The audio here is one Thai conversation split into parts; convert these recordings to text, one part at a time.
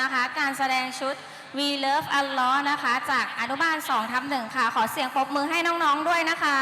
นะคะ การแสดงชุด We Love Allah นะคะ จากอนุบาล2ทับหนึ่งค่ะ ขอเสียงปรบมือให้น้องๆด้วยนะคะ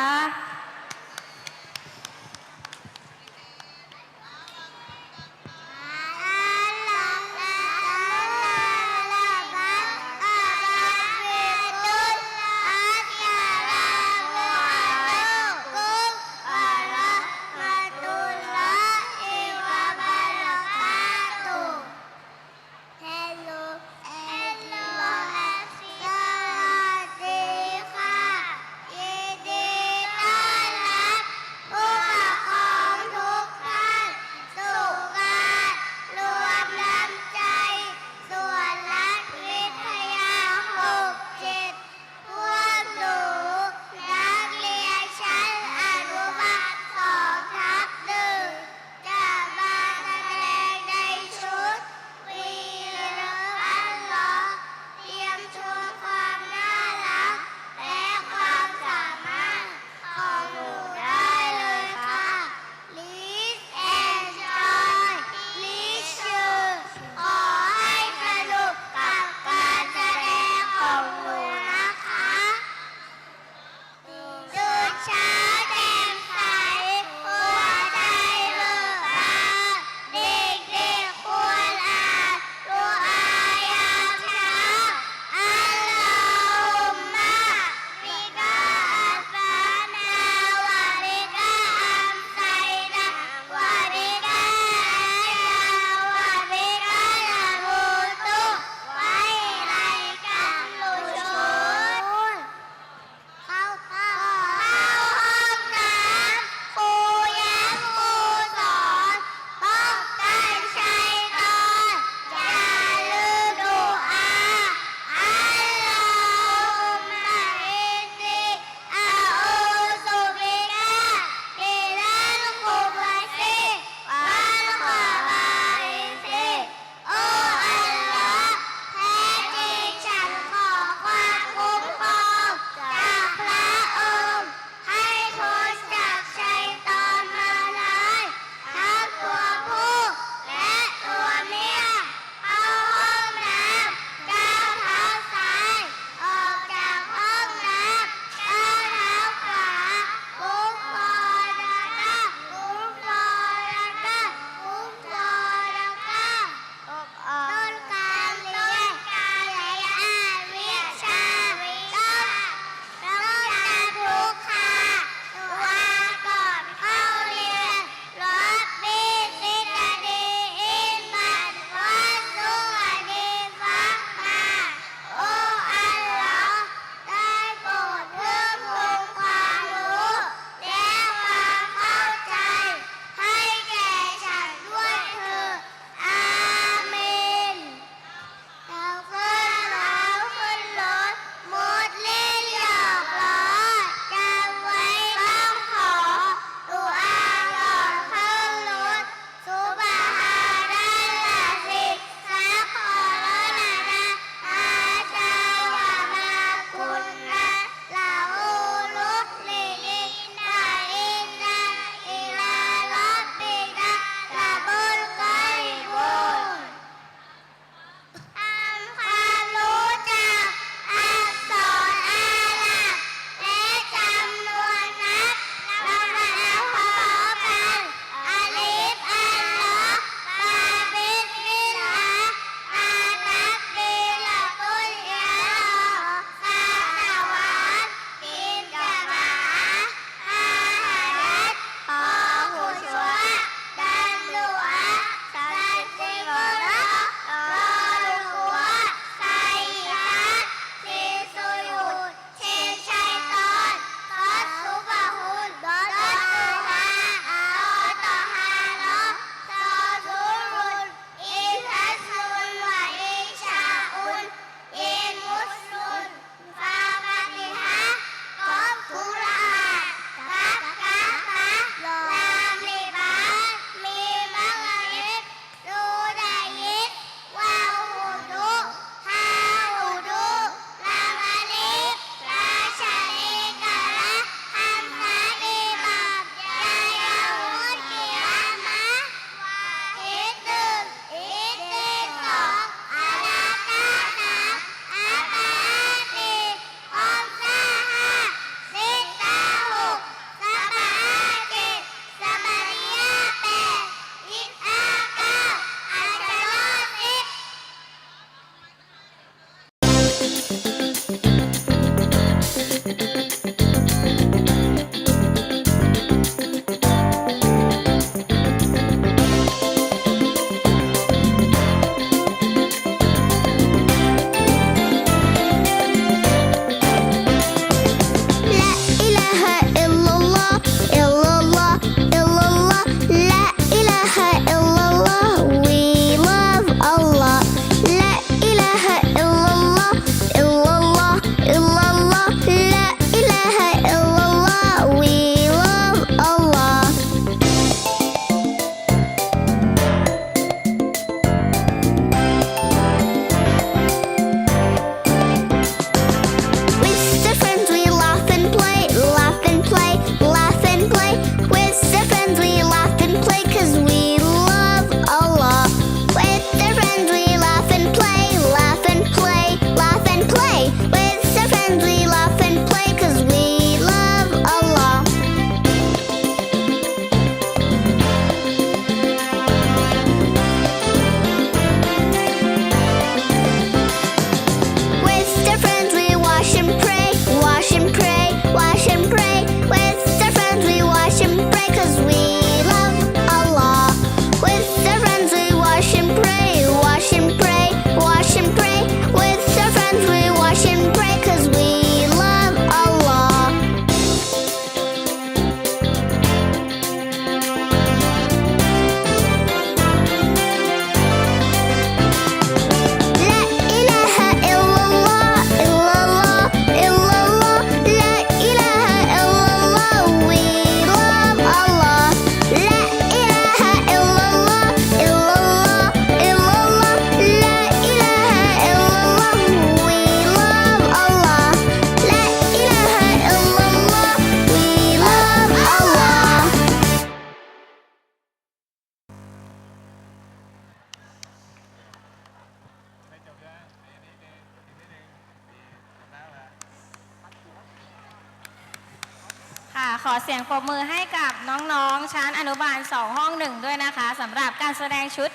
ขอเสียงปรบมือให้กับน้องๆ ชั้นอนุบาล 2 ห้องหนึ่งด้วยนะคะสำหรับการแสดงชุด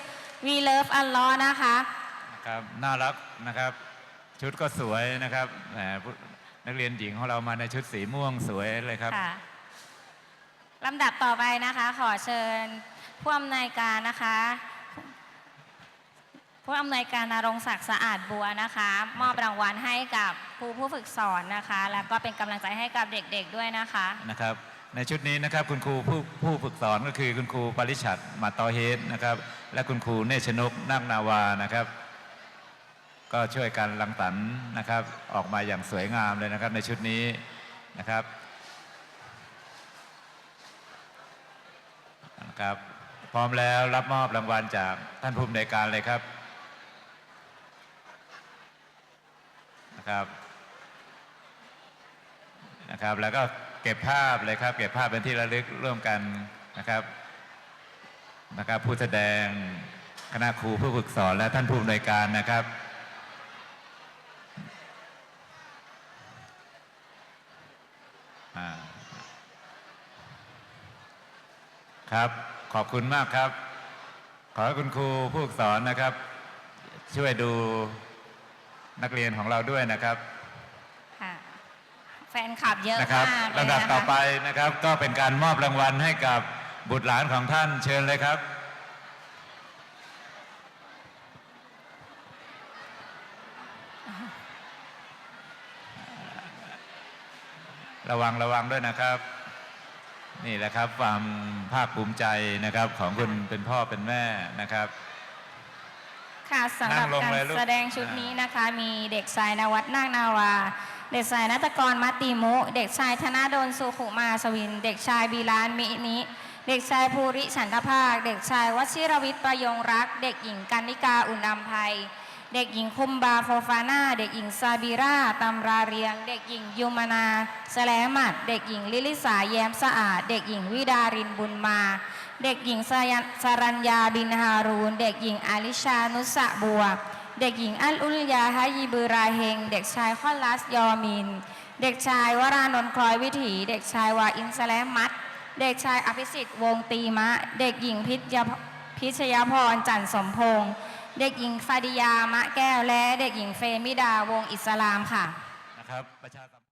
We Love Allah นะคะนะครับน่ารักนะครับ ชุดก็สวยนะครับแหมผู้นักเรียนหญิงของเรามาในชุดสีม่วงสวยเลยครับค่ะลำดับต่อไปนะคะ ขอเชิญผู้อำนวยการนะคะ ผู้อำนวยการนรงศักดิ์สะอาดบัวนะคะ มอบรางวัลให้กับครูผู้ฝึกสอนนะคะ แล้วก็เป็นกำลังใจให้กับเด็กๆด้วยนะคะ นะครับ ในชุดนี้นะครับคุณครูผู้ผู้ฝึกสอนก็คือคุณครูปริชัดมาตอเฮดนะครับ และคุณครูเนชนกนาคนาวานะครับ ก็ช่วยกันรังสรรค์นะครับ ออกมาอย่างสวยงามเลยนะครับในชุดนี้นะครับนะครับ พร้อมแล้วรับมอบรางวัลจากท่านผู้อำนวยการเลยครับ นะครับ นะครับ แล้วก็เก็บภาพเลยครับ เก็บภาพเป็นที่ระลึกร่วมกันนะครับนะครับ ผู้แสดงคณะครูผู้ฝึกสอนและท่านผู้อำนวยการนะครับครับขอบคุณมากครับ ขอให้คุณครูผู้ฝึกสอนนะครับ ช่วยดู นักเรียนของเราด้วยนะครับค่ะแฟนคลับเยอะนะครับมากเลยลำดับนะคะต่อไปนะครับ ก็เป็นการมอบรางวัลให้กับบุตรหลานของท่านเชิญเลยครับ ระวังระวังด้วยนะครับ นี่แหละครับความภาคภูมิใจนะครับของคุณเป็นพ่อเป็นแม่นะครับ ค่ะสำหรับนั่งลงการเลยลูก แสดงชุดนี้นะคะ มีเด็กชายนวัดนาคนาวา เด็กชายนัตกรมัตติมุ เด็กชายธนาดลสุขุมาสวิน เด็กชายบีลานมินิ เด็กชายภูริฉันทภาค เด็กชายวชิรวิทย์ประยงรัก เด็กหญิงกันนิกาอุ่นอำไพเด็กหญิงคุมบาโฟฟาน่า เด็กหญิงซาบิราตำราเรียง เด็กหญิงยูมานาแสลมัด เด็กหญิงลิลิสาแย้มสะอาด เด็กหญิงวิดารินบุญมา เด็กหญิงสายันสรัญญาบินฮารูน เด็กหญิงอาลิชานุสะบัว เด็กหญิงอัลอุลยาฮายีบือราเฮง เด็กชายคอลัสยอมิน เด็กชายวรานนท์คลอยวิถี เด็กชายวาอินสแลมมัด เด็กชายอภิสิทธิ์วงตีมะ เด็กหญิงพิชยาพิชยพรจันสมพงษ์เด็กหญิงฟาดิยามะแก้วและเด็กหญิงเฟมิดาวงอิสลามค่ะ นะครับประชาสัมพันธ์